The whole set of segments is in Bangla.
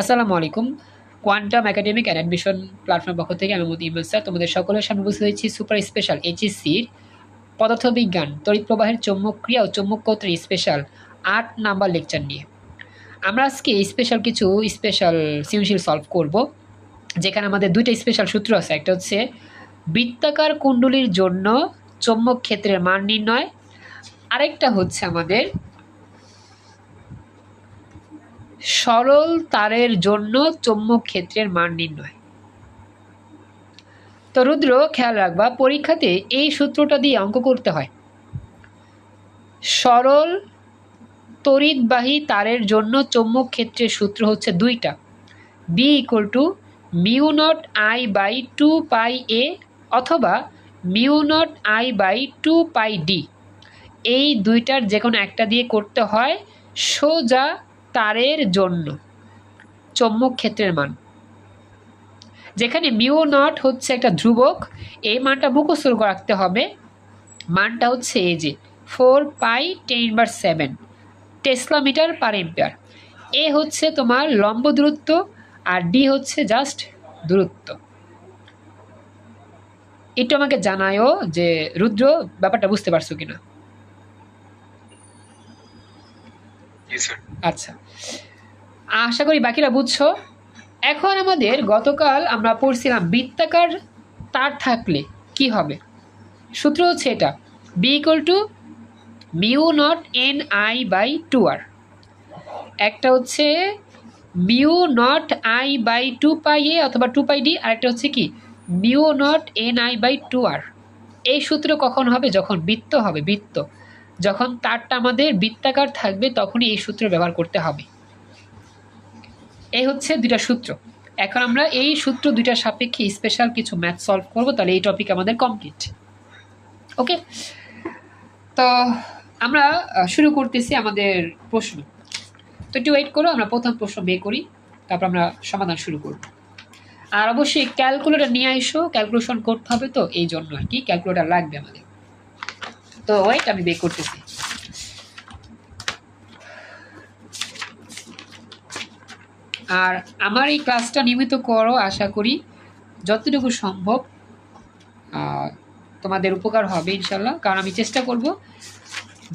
আসসালামু আলাইকুম। কোয়ান্টাম একাডেমিক অ্যান্ড অ্যাডমিশন প্ল্যাটফর্মের পক্ষ থেকে আমি মোদি ইমরান স্যার। তোমাদের সকলের সামনে উপস্থিত হয়েছি সুপার স্পেশাল এইচএসসির পদার্থবিজ্ঞান তড়িৎ প্রবাহের চৌম্বক ক্রিয়া ও চৌম্বকত্রের স্পেশাল আট নাম্বার লেকচার নিয়ে। আমরা আজকে স্পেশাল কিছু স্পেশাল সৃজনশীল সলভ করব, যেখানে আমাদের দুইটা স্পেশাল সূত্র আছে। একটা হচ্ছে বৃত্তাকার কুণ্ডলীর জন্য চৌম্বক ক্ষেত্রের মান নির্ণয়। আরেকটা হচ্ছে আমাদের সরল তারের জন্য চৌম্বক ক্ষেত্রের মান নির্ণয়। তো রুদ্র, খেয়াল রাখবা, পরীক্ষাতে এই সূত্রটা দিয়ে অঙ্ক করতে হয়। সরল তড়িৎবাহী তারের জন্য চৌম্বক ক্ষেত্রের সূত্র হচ্ছে দুইটা। B equal to mu naught I by two pi A অথবা mu naught I by two pi D এই দুইটার যে কোনো একটা দিয়ে করতে হয় সোজা তারের জন্য। চৌম্বক ক্ষেত্রের মান। যেখানে মিউ নট হচ্ছে একটা ধ্রুবক, এই মানটা মুখস্থ রাখতে হবে। মানটা হচ্ছে এই যে four pi ten inverse seven, tesla meter per ampere A হচ্ছে তোমার লম্ব দূরত্ব আর ডি হচ্ছে জাস্ট দূরত্ব। একটু আমাকে জানায়ও যে রুদ্র ব্যাপারটা বুঝতে পারছ কিনা জি স্যার আচ্ছা। আশা করি বাকিরা বুঝছ। এখন আমাদের গতকাল আমরা পড়ছিলাম বৃত্তাকার, তার থাকলে কি হবে? সূত্র হচ্ছে এটা B equal to mu naught N I by two R একটা হচ্ছে mu naught I by two pi A অথবা টু পাই ডি আরেকটা হচ্ছে কি mu naught N I by two R এই সূত্র কখন হবে? যখন বৃত্ত হবে, বৃত্ত। যখন তারটা আমাদের বৃত্তাকার থাকবে, তখনই এই সূত্র ব্যবহার করতে হবে। এই হচ্ছে দুইটা সূত্র। এখন আমরা এই সূত্র দুইটার সাপেক্ষে স্পেশাল কিছু ম্যাথ সলভ করব, তাহলে এই টপিক আমাদের কমপ্লিট ওকে তো আমরা শুরু করতেছি আমাদের প্রশ্ন। তো একটু ওয়েট করো, আমরা প্রথম প্রশ্ন বের করি, তারপর আমরা সমাধান শুরু করব। আর অবশ্যই ক্যালকুলেটার নিয়ে এসো ক্যালকুলেশন করতে হবে তো, এই জন্য আর কি ক্যালকুলেটার লাগবে আমাদের। তো ওয়েট আমি বের করতেছি। আর আমার এই ক্লাসটা নিয়মিত করো, আশা করি যতটুকু সম্ভব তোমাদের উপকার হবে ইনশাল্লাহ কারণ আমি চেষ্টা করব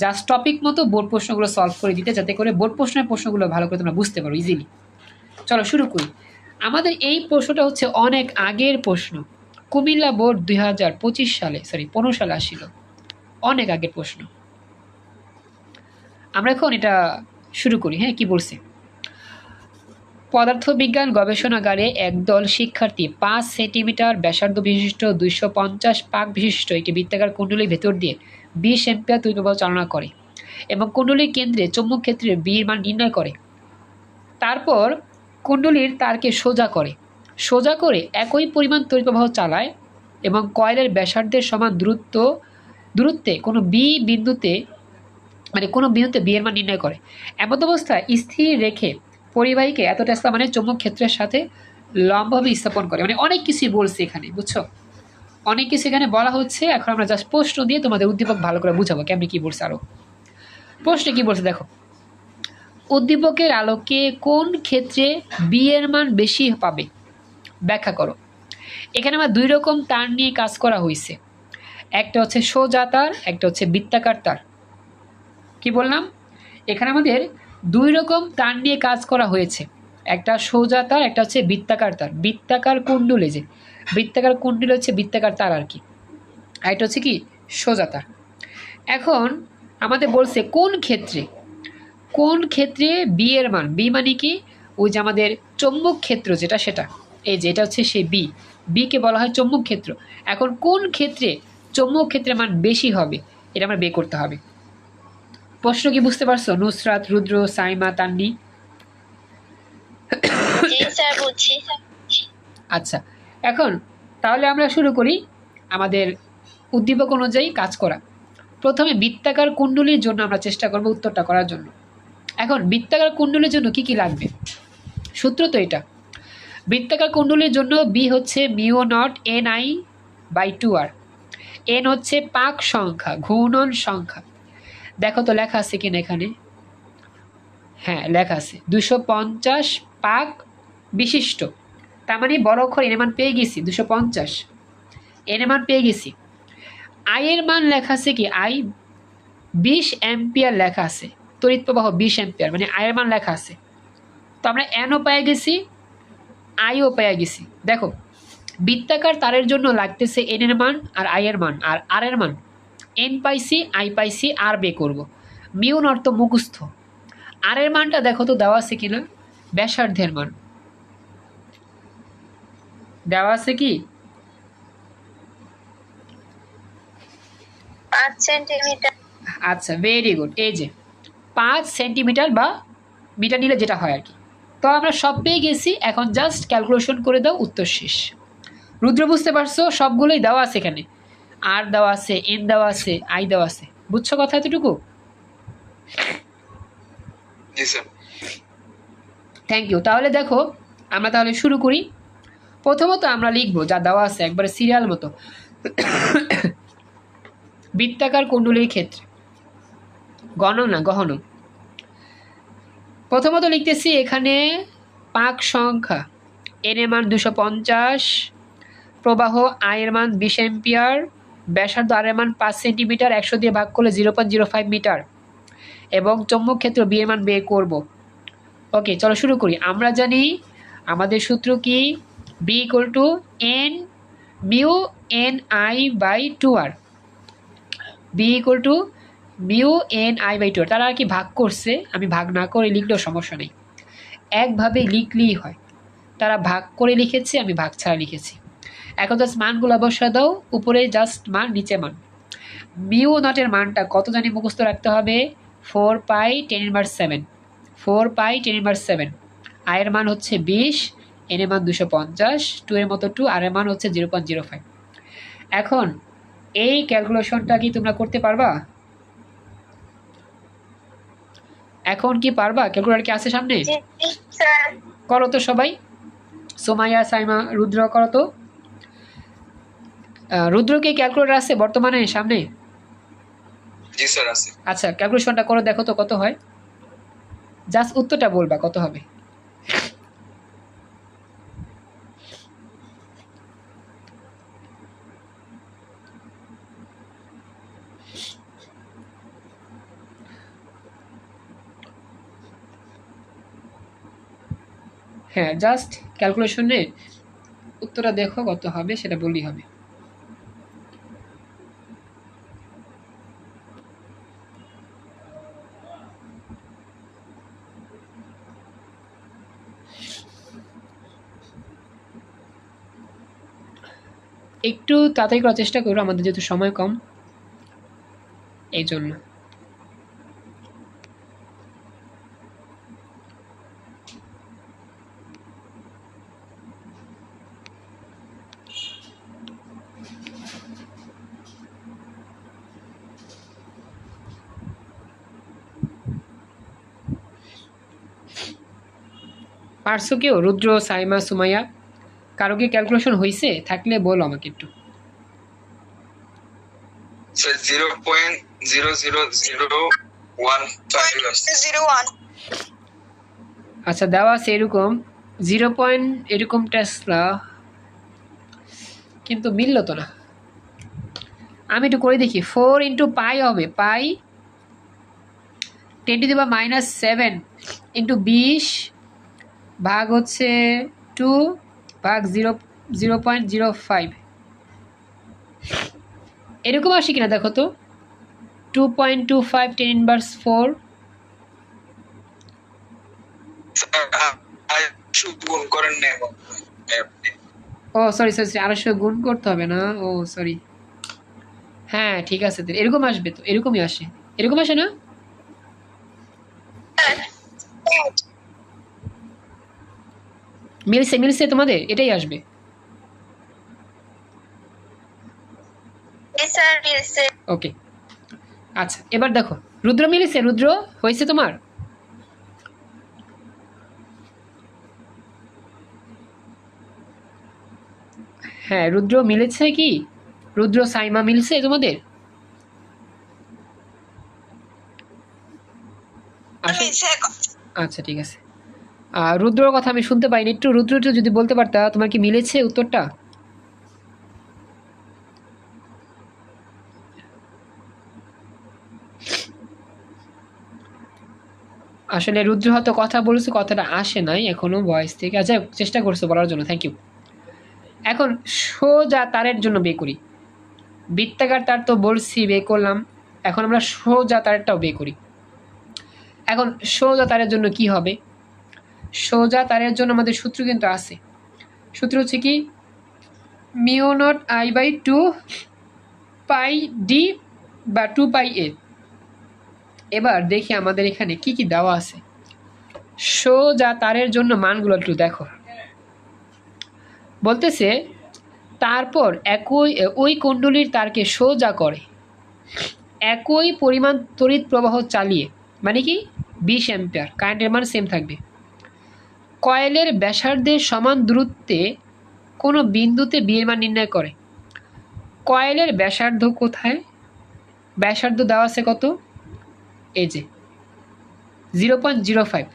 জাস্ট টপিক মতো বোর্ড প্রশ্নগুলো সলভ করে দিতে, যাতে করে বোর্ড প্রশ্নের প্রশ্নগুলো ভালো করে তোমরা বুঝতে পারো ইজিলি চলো, শুরু করি। আমাদের এই প্রশ্নটা হচ্ছে অনেক আগের প্রশ্ন। কুমিল্লা বোর্ড দুই হাজার পঁচিশ সালে সরি পনেরো সালে আসছিল। অনেক আগের প্রশ্ন। আমরা এখন এটা শুরু করি হ্যাঁ কি বলছে? পদার্থবিজ্ঞান গবেষণাগারে একদল শিক্ষার্থী পাঁচ সেন্টিমিটার ব্যাসার্ধ বিশিষ্ট দুইশো পঞ্চাশ পাক বিশিষ্ট একটি বৃত্তাকার কুণ্ডলীর ভেতর দিয়ে বিশ এম্পিয়ার তৈরিপ্রবাহ চালনা করে এবং কুণ্ডলীর কেন্দ্রে চৌম্বক ক্ষেত্রে বির মান নির্ণয় করে। তারপর কুণ্ডলীর তারকে সোজা করে। সোজা করে একই পরিমাণ তড়িৎপ্রবাহ চালায় এবং কয়েলের ব্যাসার্ধের সমান দূরত্ব দূরত্বে কোনো বি বিন্দুতে মানে কোনো বিন্দুতে বিয়ের মান নির্ণয় করে। এমত অবস্থায় স্থির রেখে পরিবাহীকে এত টেসলা মানে চৌম্বক ক্ষেত্রের সাথে লম্বভাবে স্থাপন করে। মানে অনেক কিছুই বলছে এখানে, বুঝছ? অনেক কিছু এখানে বলা হচ্ছে। এখন আমরা জাস্ট প্রশ্ন দিয়ে তোমাদের উদ্দীপক ভালো করে বুঝাবো কেমনি কি বলছে আরও। প্রশ্নে কী বলছে দেখো, উদ্দীপকের আলোকে কোন ক্ষেত্রে বি এর মান বেশি পাবে? ব্যাখ্যা করো। এখানে আমার দুই রকম তার নিয়ে কাজ করা হয়েছে একটা হচ্ছে সোজা তার, একটা হচ্ছে বৃত্তাকার তার। কি বললাম? এখানে আমাদের দুই রকম তার নিয়ে কাজ করা হয়েছে। একটা সোজা তার, একটা হচ্ছে বৃত্তাকার তার। বৃত্তাকার কুণ্ডলে যে, বৃত্তাকার কুণ্ডল হচ্ছে বৃত্তাকার তার আর কি। আর এটা হচ্ছে কি? সোজা তার। এখন আমাদের বলছে কোন ক্ষেত্রে? কোন ক্ষেত্রে বি এর মান? বি মানে কি? ওই যে আমাদের চৌম্বক ক্ষেত্র যেটা সেটা। এই যে এটা হচ্ছে সেই বি। বিকে বলা হয় চৌম্বক ক্ষেত্র। এখন কোন ক্ষেত্রে চৌম্বক ক্ষেত্রের মান বেশি হবে। এটা আমরা বের করতে হবে। প্রশ্ন কি বুঝতে পারছ? নুসরাত রুদ্র সাইমা তান্নি? আচ্ছা এখন তাহলে আমরা শুরু করি আমাদের উদ্দীপক অনুযায়ী কাজ করা। প্রথমে বৃত্তাকার কুণ্ডলীর জন্য আমরা চেষ্টা করব উত্তরটা করার জন্য। এখন বৃত্তাকার কুণ্ডলীর জন্য কি কি লাগবে? সূত্র তো এটা। বৃত্তাকার কুণ্ডলীর জন্য বি হচ্ছে mu naught N I by two R. N হচ্ছে পাক সংখ্যা, ঘূর্ণন সংখ্যা। দেখো তো লেখা আছে কিনা এখানে? হ্যাঁ লেখা আছে। দুশো পঞ্চাশ পাক বিশিষ্ট। তার মানে বড় অক্ষর এর মান পেয়ে গেছি, দুশো পঞ্চাশ। এর মান পেয়ে গেছি। আই এর মান লেখা আছে কি? আই বিশ অ্যাম্পিয়ার লেখা আছে। তড়িৎ প্রবাহ বিশ অ্যাম্পিয়ার মানে আয়ের মান লেখা আছে। তো আমরা এনও পেয়ে গেছি আইও পেয়ে গেছি। দেখো বৃত্তাকার তারের জন্য লাগতেছে এন এর মান আর আই এর মান আর আর এর মান। এন পাইছি আই পাইছি আর বে করব। মিউন অর্থ মুখস্থ। আর এর মানটা দেখো তো দেওয়া আছে কিনা? ব্যাসার্ধের মান। দেওয়া আছে কি? আচ্ছা ভেরি গুড এই যে পাঁচ সেন্টিমিটার বা মিটার নিলে যেটা হয় আর কি। তো আমরা সব পেয়ে গেছি। এখন জাস্ট ক্যালকুলেশন করে দাও উত্তর শেষ। রুদ্র বুঝতে পারছ সবগুলোই দেওয়া আছে এখানে। আর দেওয়া আছে এন দেওয়া আছে আই দেওয়া আছে। বুঝছ কথা এতটুকু? থ্যাংক ইউ তাহলে দেখো আমরা তাহলে শুরু করি। প্রথমত আমরা লিখব যা দেওয়া আছে একবারে সিরিয়াল মতো। বৃত্তাকার কুণ্ডলীর ক্ষেত্রে। গণনা গহন। প্রথমত লিখতেছি এখানে পাক সংখ্যা। এন এর মান দুশো পঞ্চাশ প্রবাহ আয়ের মান বিশ এম্পিয়ার ব্যাসার্ধ আর এর মান পাঁচ সেন্টিমিটার, একশো দিয়ে ভাগ করলে zero point zero five meter. এবং চৌম্বক ক্ষেত্র বি এর মান বের করব। ওকে চলো শুরু করি। আমরা জানি আমাদের সূত্র কি? B equal to N mu N I by two R B equal to mu N I by two R তারা আর কি ভাগ করছে? আমি ভাগ না করে লিখলেও সমস্যা নেই। একভাবে লিখলেই হয়। তারা ভাগ করে লিখেছে, আমি ভাগ ছাড়া লিখেছি। এখন জাস্ট মানগুলো অবশ্যই দাও উপরে জাস্ট মান নিচে মান। মিউ নটের মানটা কত জানি মুখস্থ রাখতে হবে? Four pi ten inverse seven. Four pi ten inverse seven. আয়ের মান হচ্ছে বিশ এন এর মান দুশো পঞ্চাশ টু এর মতো টু আর এর মান হচ্ছে জিরো পয়েন্ট জিরো ফাইভ। এখন এই ক্যালকুলেশনটা কি তোমরা করতে পারবা? এখন কি পারবা? ক্যালকুলেটর কি আছে সামনে? করো তো সবাই। সোমাইয়া সাইমা রুদ্র করো তো। রুদ্রকে ক্যালকুলেটর আছে বর্তমানে সামনে? জি স্যার আছে। আচ্ছা ক্যালকুলেশনটা করে দেখো তো কত হয়। জাস্ট উত্তরটা বলবা কত হবে? হ্যাঁ জাস্ট ক্যালকুলেশনে উত্তরটা দেখো কত হবে সেটা বললেই হবে। একটু তাড়াতাড়ি করার চেষ্টা করো, আমাদের যেহেতু সময় কম। এই জন্য। পারছ কেউ? রুদ্র, সাইমা, সুমাইয়া? কারও কি ক্যালকুলেশন হয়েছে থাকলে বলো আমাকে একটু। Zero point zero zero zero one zero one. আচ্ছা দেওয়া আছে এরকম। জিরো পয়েন্ট এরকম টেসলা কিন্তু মিললো তো না। আমি একটু করে দেখি। ফোর ইন্টু পাই হবে pi ten to the minus seven into বিশ ভাগ হচ্ছে টু ভাগ zero zero point zero five. এরকম আসে কিনা দেখো তো? Two point two five ten inverse four. Sir শুধু গুণ করেন না এবং আপনি ও সরি সরি সরি আড়াইশো গুণ করতে হবে না? ও সরি হ্যাঁ ঠিক আছে তো এরকম আসবে তো এরকমই আসে। এরকম আসে না? মিলছে মিলছে তোমাদের এটাই আসবে। ওকে আচ্ছা এবার দেখো রুদ্র মিলেছে রুদ্র হয়েছে তোমার? হ্যাঁ রুদ্র মিলেছে কি? রুদ্র সাইমা মিলছে তোমাদের? আচ্ছা ঠিক আছে। রুদ্রর কথা আমি শুনতে পাইনি। একটু রুদ্র, একটু যদি বলতে পারতা, তোমার কি মিলেছে উত্তরটা? আসলে রুদ্র হয়তো কথা বলছে, কথাটা আসে নাই, এখনও ভয়েস থেকে। আচ্ছা চেষ্টা করছ বলার জন্য থ্যাংক ইউ এখন সোজা তারের জন্য বে করি। বৃত্তাকার তার তো বলছি বে করলাম। এখন আমরা সোজা তারেরটাও বে করি। এখন সোজা তারের জন্য কি হবে? সোজা তারের জন্য আমাদের সূত্র কিন্তু আছে। সূত্র হচ্ছে কি? Mu naught I by two pi d বা টু পাই এ। এবার দেখি আমাদের এখানে কি কি দেওয়া আছে। সোজা তারের জন্য মানগুলো একটু দেখো। বলতেছে, তারপর একই, ওই কুণ্ডলীর তারকে সোজা করে। একই পরিমাণ তড়িৎ প্রবাহ চালিয়ে মানে কি? বিশ অ্যাম্পিয়ার। কারেন্টের মান সেম থাকবে। কয়েলের ব্যাসার্ধের সমান দূরত্বে কোনো বিন্দুতে বিয়ের মান নির্ণয় করে। কয়েলের ব্যাসার্ধ কোথায়? ব্যাসার্ধ দেওয়া আছে কত? এই যে zero point zero five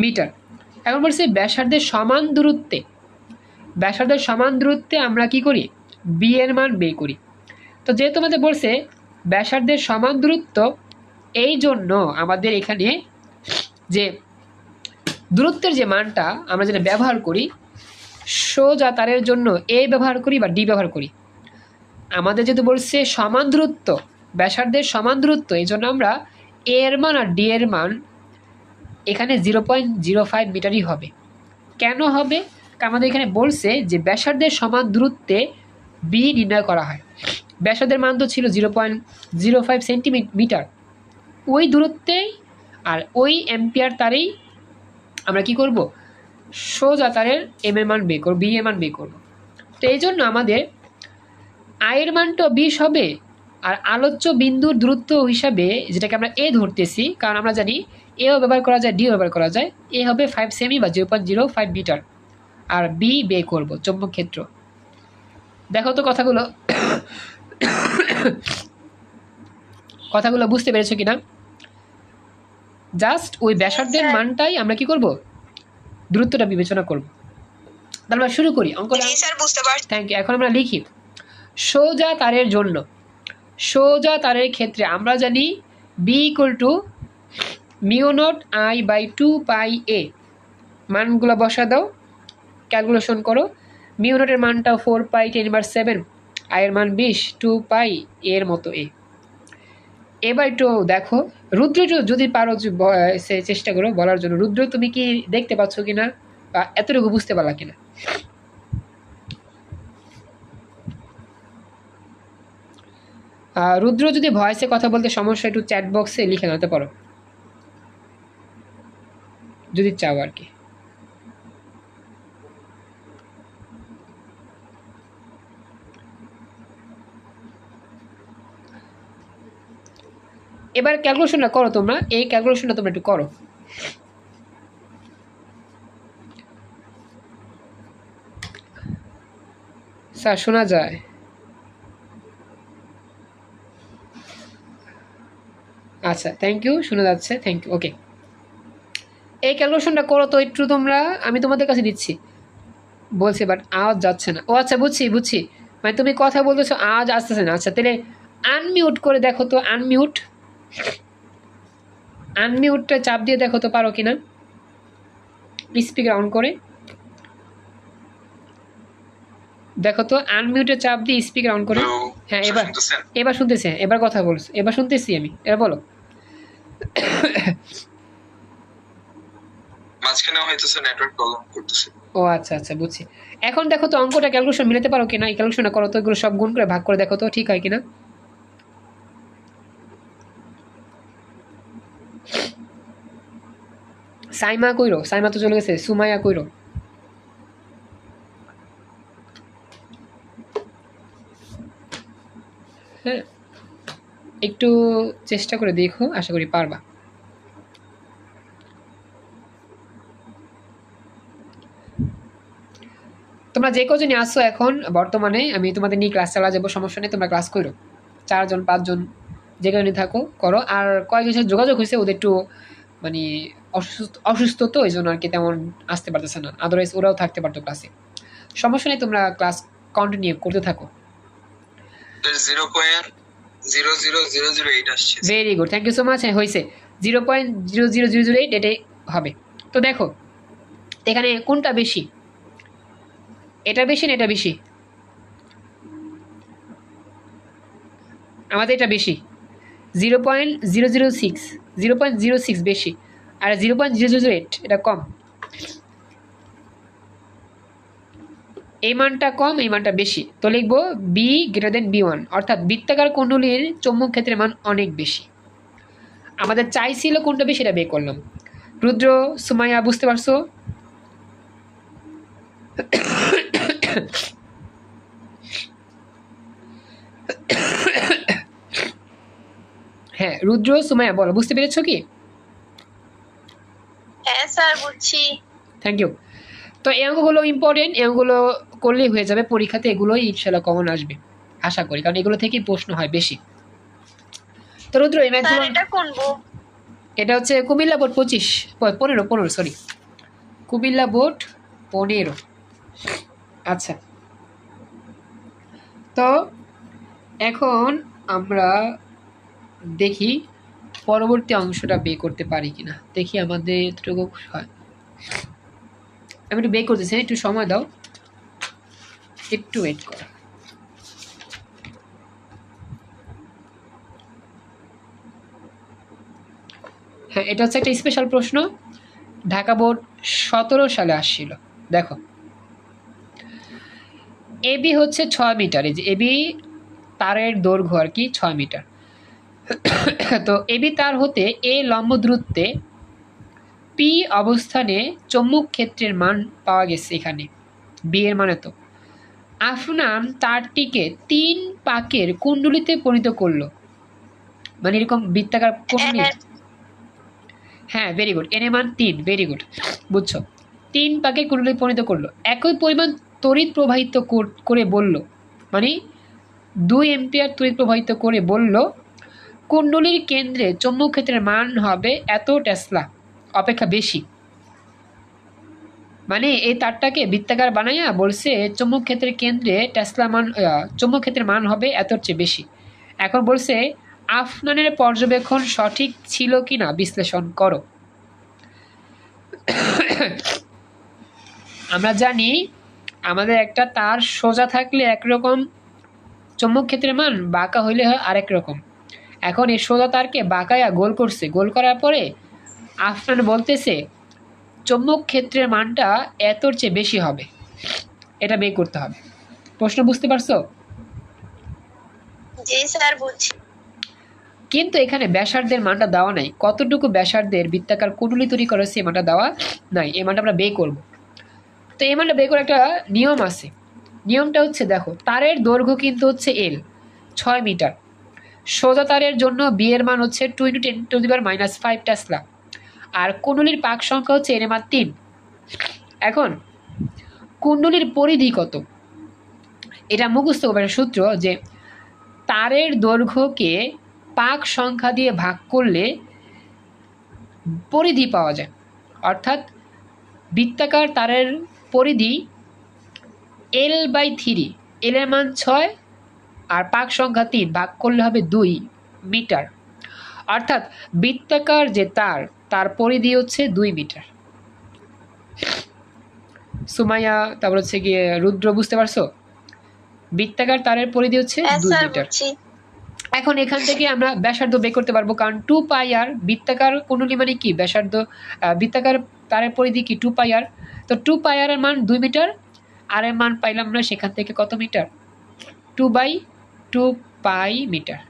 metre. এখন বলছে ব্যাসার্ধের সমান দূরত্বে। ব্যাসার্ধের সমান দূরত্বে আমরা কি করি? বি এর মান বের করি। তো যেহেতু আমাদের বলছে ব্যাসার্ধের সমান দূরত্ব, এই জন্য আমাদের এখানে যে দূরত্বের যে মানটা আমরা যেটা ব্যবহার করি সোজা তারের জন্য এ ব্যবহার করি বা ডি ব্যবহার করি। আমাদের যেহেতু বলছে সমান দূরত্ব, ব্যাসার্ধের সমান দূরত্ব, এই জন্য আমরা এ এর মান আর ডি এর মান এখানে জিরো পয়েন্ট জিরো ফাইভ মিটারই হবে। কেন হবে? আমাদের এখানে বলছে যে ব্যাসার্ধের সমান দূরত্বে বি নির্ণয় করা হয়। ব্যাসার্ধের মান তো ছিল zero point zero five centimetre ওই দূরত্বেই আর ওই অ্যাম্পিয়ার তারেই আমরা কি করব? সোজা তারের এম এর মান বের করব বি এর মান বের করব। তো এই জন্য আমাদের আয়ের মানটা বিশ হবে আর আলোচ্য বিন্দুর দূরত্ব হিসাবে যেটাকে আমরা এ ধরতেছি, কারণ আমরা জানি এও ব্যবহার করা যায় ডিও ব্যবহার করা যায় এ হবে ফাইভ সেমি বা zero point zero five metre আর বি বে করব, চৌম্বক ক্ষেত্র। দেখো তো কথাগুলো। কথাগুলো বুঝতে পেরেছ কিনা? জাস্ট ওই ব্যাসার্ধের মানটাই আমরা কি করব? দূরত্বটা বিবেচনা করব। তাহলে আমরা শুরু করি। অঙ্কটা জি স্যার বুঝতে পারছি। থ্যাংক ইউ এখন আমরা লিখি। সোজা তারের জন্য। সোজা তারের ক্ষেত্রে আমরা জানি B equal to mu naught I by two pi a মানগুলো বসা দাও। ক্যালকুলেশন করো। মিও নটের মানটা ফোর পাই টেন বার সেভেন আয়ের মান বিশ টু পাই এর মতো এ এবার একটু দেখো। রুদ্র যদি পারো সে চেষ্টা করো বলার জন্য। রুদ্র, তুমি কি দেখতে পাচ্ছ কিনা? বা এতটুকু বুঝতে পারলা কিনা? রুদ্র যদি ভয়েসে কথা বলতে সমস্যা, একটু চ্যাট বক্সে লিখে জানাতে পারো যদি চাও আর কি। এবার ক্যালকুলেশনটা করো তোমরা। এই ক্যালকুলেশনটা তোমরা একটু করো। স্যার, শোনা যায়। আচ্ছা থ্যাংক ইউ শোনা যাচ্ছে থ্যাংক ইউ ওকে এই ক্যালকুলেশনটা করো তো একটু তোমরা, আমি তোমাদের কাছে দিচ্ছি। বলছি বাট আওয়াজ যাচ্ছে না। ও আচ্ছা বুঝছি বুঝছি। মানে তুমি কথা বলতেছো, আওয়াজ আসতেছে না। আচ্ছা তাহলে আনমিউট করে দেখো তো আনমিউট আনমিউটটা চাপ দিয়ে দেখো তো পারো কিনা। স্পিকার অন করে। দেখো তো আনমিউটে চাপ দিয়ে স্পিকার অন করে। হ্যাঁ এবার এবার শুনতেছি এবার কথা বলছো এবার শুনতেছি আমি এবার বলো। মাঝখানে হয়তো নেটওয়ার্ক প্রবলেম করতেছে। ও আচ্ছা আচ্ছা বুঝছি। এখন দেখো তো অঙ্কটা ক্যালকুলেশন মিলাতে পারো কিনা? এই ক্যালকুলেশনটা করো তো এগুলো সব গুণ করে ভাগ করে দেখো তো ঠিক হয় কিনা? সাইমা কইরো সাইমা তো চলে গেছে সুমাইয়া কইরো হ্যাঁ একটু চেষ্টা করে দেখো আশা করি পারবা তোমরা যে কজনই আসছো এখন, বর্তমানে আমি তোমাদের নিয়ে ক্লাস চালা যাব, সমস্যা নেই, তোমরা ক্লাস করো। চারজন, পাঁচজন যে কজনই থাকো, করো। আর কয়েকজনের সাথে যোগাযোগ হয়েছে, ওদের একটু মানে অসুস্থ অসুস্থ তো এই জন্য আর কি তেমন আসতে পারতেছে না। আদারওয়াইজ ওরাও থাকতে পারতো ক্লাসে সমস্যা নেই তোমরা ক্লাস কন্টিনিউ করতে থাকো। Zero point zero zero zero zero eight আসছে। Very good thank you so much হ্যাঁ হয়েছে। Zero point zero zero zero zero eight এটাই হবে। তো দেখো এখানে কোনটা বেশি? এটা বেশি না এটা বেশি? আমাদের এটা বেশি। Zero point zero zero six zero point zero six বেশি। আর zero point zero zero eight এটা কম। এই মানটা কম, এই মানটা বেশি। তো লিখব B greater than B one অর্থাৎ বৃত্তাকার কুণ্ডলীর চৌম্বক ক্ষেত্রের মান অনেক বেশি। আমাদের চাইছিল কোনটা বেশি, এটা বের করলাম। রুদ্র, সুমাইয়া, বুঝতে পারছ? হ্যাঁ রুদ্র, সুমাইয়া, বলো, বুঝতে পেরেছ কি? বুঝছি থ্যাংক ইউ তো এই অঙ্কগুলো ইম্পর্টেন্ট এই অঙ্কগুলো করলেই হয়ে যাবে পরীক্ষাতে এগুলোই ইনশাল্লাহ কমন আসবে আশা করি কারণ এগুলো থেকেই প্রশ্ন হয় বেশি। তো রুদ্র এই ম্যাথগুলো এটা কোন এটা হচ্ছে কুমিল্লা বোর্ড পঁচিশ পনেরো পনেরো সরি কুমিল্লা বোর্ড পনেরো। আচ্ছা। তো এখন আমরা দেখি পরবর্তী অংশটা বে করতে পারি কিনা। দেখি আমাদের এতটুকু হয়। আমি একটু বে করতেছি একটু সময় দাও। একটু ওয়েট করো। হ্যাঁ এটা হচ্ছে একটা স্পেশাল প্রশ্ন। ঢাকা বোর্ড সতেরো সালে আসছিল। দেখো। এবি হচ্ছে ছয় মিটার, এই যে এবি তারের দৈর্ঘ্য আর কি ছয় মিটার। তো এবি তার হতে এ লম্ব দূরত্বে পি অবস্থানে চম্মুক ক্ষেত্রের মান পাওয়া গেছে এখানে। বি এর মানে তো। আফনান তারটিকে তিন পাকের কুণ্ডলিতে পরিণত করল। মানে এরকম বৃত্তাকার কুণ্ডলী হ্যাঁ, হ্যাঁ ভেরি গুড এন মান তিন ভেরি গুড বুঝছ? তিন পাকে কুণ্ডলী পরিণত করল। একই পরিমাণ তড়িৎ প্রবাহিত করে বলল। মানে দুই এম্পিয়ার তড়িৎ প্রবাহিত করে বলল কুণ্ডলীর কেন্দ্রে চৌম্বক ক্ষেত্রের মান হবে এত টেসলা। অপেক্ষা বেশি। মানে এই তারটাকে বৃত্তাকার বানাইয়া বলছে, চৌম্বক ক্ষেত্রের কেন্দ্রে টেসলা মান চৌম্বক ক্ষেত্রের মান হবে এতর চেয়ে বেশি। এখন বলছে, আফনানের পর্যবেক্ষণ সঠিক ছিল কিনা বিশ্লেষণ করো। আমরা জানি, আমাদের একটা তার সোজা থাকলে একরকম চৌম্বক ক্ষেত্রের মান, বাঁকা হইলে হয় আরেক রকম। এখন এই সোজা তারকে বাঁকায়া গোল করছে। গোল করার পরে আফনান বলতেছে চৌম্বক ক্ষেত্রের মানটা এতর চেয়ে বেশি হবে। এটা বের করতে হবে। প্রশ্ন বুঝতে পারছ? জি স্যার বুঝছি। কিন্তু এখানে ব্যাসার্ধের মানটা দেওয়া নাই। কতটুকু ব্যাসার্ধের বৃত্তাকার কুণ্ডলী তৈরি করে সেই মানটা দেওয়া নাই। এই মানটা আমরা বে করব। তো এই মানটা বে করার একটা নিয়ম আছে। নিয়মটা হচ্ছে দেখো তারের দৈর্ঘ্য কিন্তু হচ্ছে এল ছয় মিটার। সোজা তারের জন্য বি এর মান হচ্ছে two into ten to the power minus five tesla আর কুণ্ডলীর পাক সংখ্যা হচ্ছে এর মান তিন। এখন, কুণ্ডলীর পরিধি কত? এটা মুখস্থ করবার সূত্র যে তারের দৈর্ঘ্যকে পাক সংখ্যা দিয়ে ভাগ করলে পরিধি পাওয়া যায়। অর্থাৎ বৃত্তাকার তারের পরিধি এল বাই থ্রি এল এর মান ছয় আর পাক সংখ্যা তিন, ভাগ করলে হবে দুই মিটার। অর্থাৎ বৃত্তাকার যে তার তার পরিধি হচ্ছে দুই মিটার। সুমাইয়া তারপর হচ্ছে গিয়ে রুদ্র বুঝতে পারছ? বৃত্তাকার তারের পরিধি হচ্ছে হ্যাঁ দুই মিটার। এখন এখান থেকে আমরা ব্যাসার্ধ বের করতে পারব কারণ টু পাই আর বৃত্তাকার কুণ্ডলী মানে কি? ব্যাসার্ধ বৃত্তাকার তারের পরিধি কি? Two pi r. তো টু পাই আর এর মান দুই মিটার আর এর মান পাইলাম না সেখান থেকে কত metre? Two by two pi metre.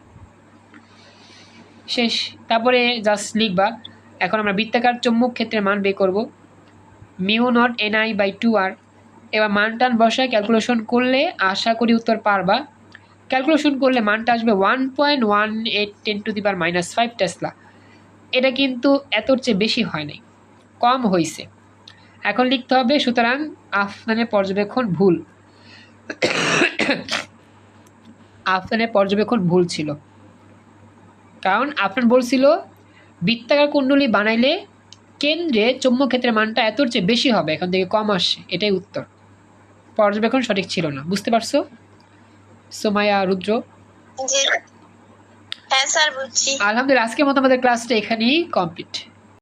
শেষ। তারপরে জাস্ট লিখবা। এখন আমরা বৃত্তাকার চৌম্বক ক্ষেত্রের মান বের করব। Mu naught n I by two r. এবার মান টান বসায় ক্যালকুলেশন করলে আশা করি উত্তর পারবা। ক্যালকুলেশন করলে মানটা আসবে one point one eight ten to the power minus five tesla. এটা কিন্তু এতর চেয়ে বেশি হয় নাই। কম হয়েছে এখন লিখতে হবে, সুতরাং আফগানের পর্যবেক্ষণ ভুল। আফগানের পর্যবেক্ষণ ভুল ছিল। কারণ আপনার বলছিল বৃত্তাকার কুণ্ডলী বানাইলে কেন্দ্রে চৌম্বক ক্ষেত্রের মানটা এতর চেয়ে বেশি হবে এখান থেকে কম আসছে এটাই উত্তর। পর্যবেক্ষণ সঠিক ছিল না বুঝতে পারছ? সোমায়া রুদ্র? হ্যাঁ স্যার বুঝছি। আলহামদুলিল্লাহ আজকের মতো আমাদের ক্লাসটা এখানেই কমপ্লিট